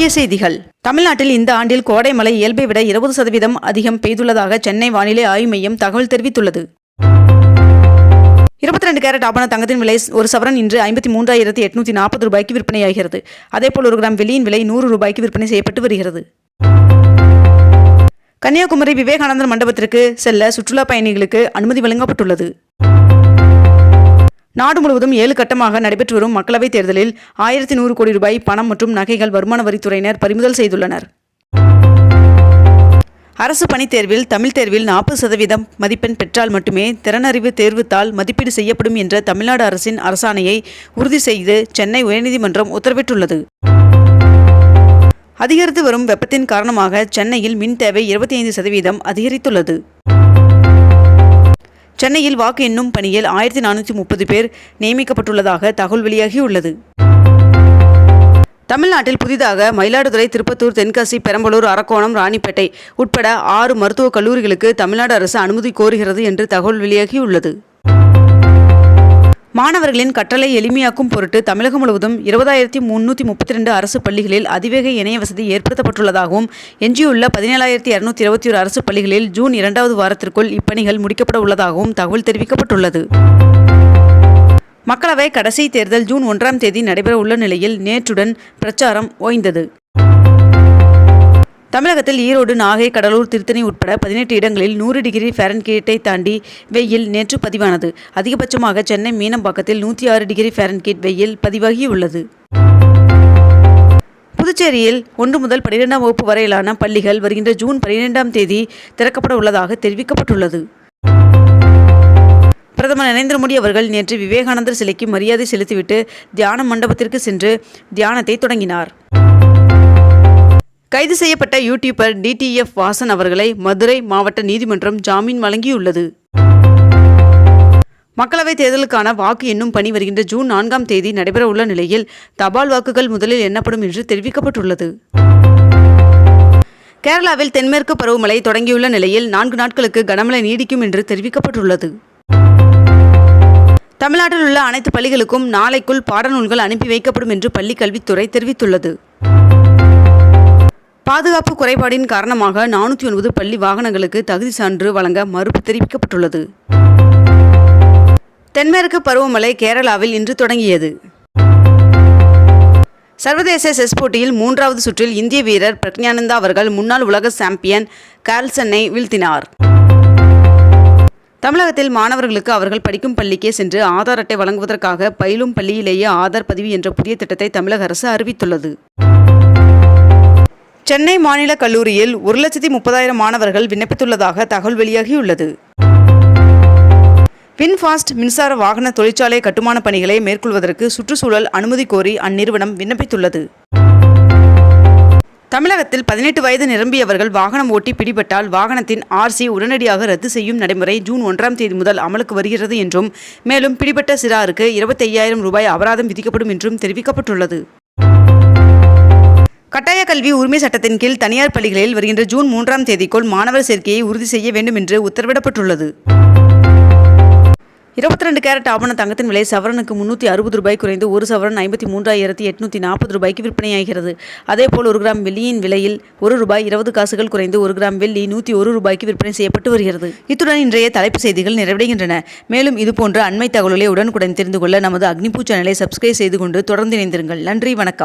முக்கிய செய்திகள். தமிழ்நாட்டில் இந்த ஆண்டில் கோடை மழை இயல்பை விட இருபது சதவீதம் அதிகம் பெய்துள்ளதாக சென்னை வானிலை ஆய்வு மையம் தகவல் தெரிவித்துள்ளது. இருபத்தி ரெண்டு கேரட் ஆபான தங்கத்தின் விலை ஒரு சவரன் இன்று ஐம்பத்தி மூன்றாயிரத்தி எட்நூத்தி நாற்பது ரூபாய்க்கு விற்பனையாகிறது. அதேபோல் ஒரு கிராம் வெள்ளியின் விலை நூறு ரூபாய்க்கு விற்பனை செய்யப்பட்டு வருகிறது. கன்னியாகுமரி விவேகானந்தர் மண்டபத்திற்கு செல்ல சுற்றுலா பயணிகளுக்கு அனுமதி வழங்கப்பட்டுள்ளது. நாடு முழுவதும் ஏழு கட்டமாக நடைபெற்று வரும் மக்களவைத் தேர்தலில் ஆயிரத்தி நூறு கோடி ரூபாய் பணம் மற்றும் நகைகள் வருமான வரித்துறையினர் பறிமுதல் செய்துள்ளனர். அரசு பணித் தேர்வில் தமிழ் தேர்வில் நாற்பது சதவீதம் மதிப்பெண் பெற்றால் மட்டுமே திறனறிவு தேர்வுத்தாள் மதிப்பீடு செய்யப்படும் என்ற தமிழ்நாடு அரசின் அரசாணையை உறுதி செய்து சென்னை உயர்நீதிமன்றம் உத்தரவிட்டுள்ளது. அதிகரித்து வரும் வெப்பத்தின் காரணமாக சென்னையில் மின் தேவை இருபத்தி ஐந்து சதவீதம் அதிகரித்துள்ளது. சென்னையில் வாக்கு எண்ணும் பணியில் ஆயிரத்தி நானூற்றி முப்பது பேர் நியமிக்கப்பட்டுள்ளதாக தகவல் வெளியாகியுள்ளது. தமிழ்நாட்டில் புதிதாக மயிலாடுதுறை திருப்பத்தூர் தென்காசி பெரம்பலூர் அரக்கோணம் ராணிப்பேட்டை உட்பட ஆறு மருத்துவக் கல்லூரிகளுக்கு தமிழ்நாடு அரசு அனுமதி கோருகிறது என்று தகவல் வெளியாகியுள்ளது. மாணவர்களின் கற்றலை எளிமையாக்கும் பொருட்டு தமிழகம் முழுவதும் இருபதாயிரத்தி முன்னூற்றி முப்பத்தி ரெண்டு அரசு பள்ளிகளில் அதிவேக இணைய வசதி ஏற்படுத்தப்பட்டுள்ளதாகவும் எஞ்சியுள்ள பதினேழாயிரத்தி இரநூத்தி இருபத்தி ஒரு அரசு பள்ளிகளில் ஜூன் இரண்டாவது வாரத்திற்குள் இப்பணிகள் முடிக்கப்பட உள்ளதாகவும் தகவல் தெரிவிக்கப்பட்டுள்ளது. மக்களவை கடைசி தேர்தல் ஜூன் ஒன்றாம் தேதி நடைபெற உள்ள நிலையில் நேற்றுடன் பிரச்சாரம் ஓய்ந்தது. தமிழகத்தில் ஈரோடு நாகை கடலூர் திருத்தணி உட்பட பதினெட்டு இடங்களில் நூறு டிகிரி ஃபேரன்கீட்டை தாண்டி வெயில் நேற்று பதிவானது. அதிகபட்சமாக சென்னை மீனம்பாக்கத்தில் நூற்றி ஆறு டிகிரி ஃபேரன்கீட் வெயில் பதிவாகியுள்ளது. புதுச்சேரியில் ஒன்று முதல் பனிரெண்டாம் வகுப்பு வரையிலான பள்ளிகள் வருகின்ற ஜூன் பனிரெண்டாம் தேதி திறக்கப்பட உள்ளதாக தெரிவிக்கப்பட்டுள்ளது. பிரதமர் நரேந்திர மோடி அவர்கள் நேற்று விவேகானந்தர் சிலைக்கு மரியாதை செலுத்திவிட்டு தியான மண்டபத்திற்கு சென்று தியானத்தை தொடங்கினார். கைது செய்யப்பட்ட யூடியூபர் டிடிஎஃப் வாசன் அவர்களை மதுரை மாவட்ட நீதிமன்றம் ஜாமீன் வழங்கியுள்ளது. மக்களவைத் தேர்தலுக்கான வாக்கு எண்ணும் பணி வருகின்ற ஜூன் நான்காம் தேதி நடைபெறவுள்ள நிலையில் தபால் வாக்குகள் முதலில் எண்ணப்படும் என்று தெரிவிக்கப்பட்டுள்ளது. கேரளாவில் தென்மேற்கு பருவமழை தொடங்கியுள்ள நிலையில் நான்கு நாட்களுக்கு கனமழை நீடிக்கும் என்று தெரிவிக்கப்பட்டுள்ளது. தமிழ்நாட்டில் உள்ள அனைத்து பள்ளிகளுக்கும் நாளைக்குள் பாடநூல்கள் அனுப்பி வைக்கப்படும் என்று பள்ளிக் கல்வித்துறை தெரிவித்துள்ளது. பாதுகாப்பு குறைபாடின் காரணமாக நானூற்றி ஒன்பது பள்ளி வாகனங்களுக்கு தகுதி சான்று வழங்க மறுப்பு தெரிவிக்கப்பட்டுள்ளது. தென்மேற்கு பருவமழை கேரளாவில் இன்று தொடங்கியது. சர்வதேச செஸ் போட்டியில் மூன்றாவது சுற்றில் இந்திய வீரர் பிரக்ஞானந்தா அவர்கள் முன்னாள் உலக சாம்பியன் கார்ல்சனை வீழ்த்தினார். தமிழகத்தில் மாணவர்களுக்கு அவர்கள் படிக்கும் பள்ளிக்கே சென்று ஆதார் அட்டை வழங்குவதற்காக பயிலும் பள்ளியிலேயே ஆதார் பதிவு என்ற புதிய திட்டத்தை தமிழக அரசு அறிவித்துள்ளது. சென்னை மாநில கல்லூரியில் ஒரு லட்சத்தி முப்பதாயிரம் மாணவர்கள் விண்ணப்பித்துள்ளதாக தகவல் வெளியாகியுள்ளது. பின்ஃபாஸ்ட் மின்சார வாகன தொழிற்சாலை கட்டுமான பணிகளை மேற்கொள்வதற்கு சுற்றுச்சூழல் அனுமதி கோரி அந்நிறுவனம் விண்ணப்பித்துள்ளது. தமிழகத்தில் பதினெட்டு வயது நிரம்பியவர்கள் வாகனம் ஓட்டி பிடிபட்டால் வாகனத்தின் ஆர்சி உடனடியாக ரத்து செய்யும் நடைமுறை ஜூன் ஒன்றாம் தேதி முதல் அமலுக்கு வருகிறது என்றும் மேலும் பிடிபட்ட சிறாருக்கு இருபத்தையாயிரம் ரூபாய் அபராதம் விதிக்கப்படும் என்றும் தெரிவிக்கப்பட்டுள்ளது. கட்டாய கல்வி உரிமை சட்டத்தின் கீழ் தனியார் பள்ளிகளில் வருகின்ற ஜூன் மூன்றாம் தேதிக்குள் மாணவர் சேர்க்கையை உறுதி செய்ய வேண்டும் என்று உத்தரவிடப்பட்டுள்ளது. இருபத்தி ரெண்டு கேரட் ஆபண தங்கத்தின் விலை சவரனுக்கு முன்னூற்றி அறுபது ரூபாய் குறைந்து ஒரு சவரன் ஐம்பத்தி மூன்றாயிரத்தி எட்நூற்றி நாற்பது ரூபாய்க்கு விற்பனையாகிறது. அதேபோல் ஒரு கிராம் வெள்ளியின் விலையில் ஒரு ரூபாய் இருபது காசுகள் குறைந்து ஒரு கிராம் வெள்ளி நூற்றி ஒரு ரூபாய்க்கு விற்பனை செய்யப்பட்டு வருகிறது. இத்துடன் இன்றைய தலைப்பு செய்திகள் நிறைவடைகின்றன. மேலும் இதுபோன்ற அண்மை தகவல்களை உடனுக்குடன் தெரிந்து கொள்ள நமது அக்னிபூ சேனலை சப்ஸ்கிரைப் செய்து கொண்டு தொடர்ந்து இணைந்திருங்கள். நன்றி வணக்கம்.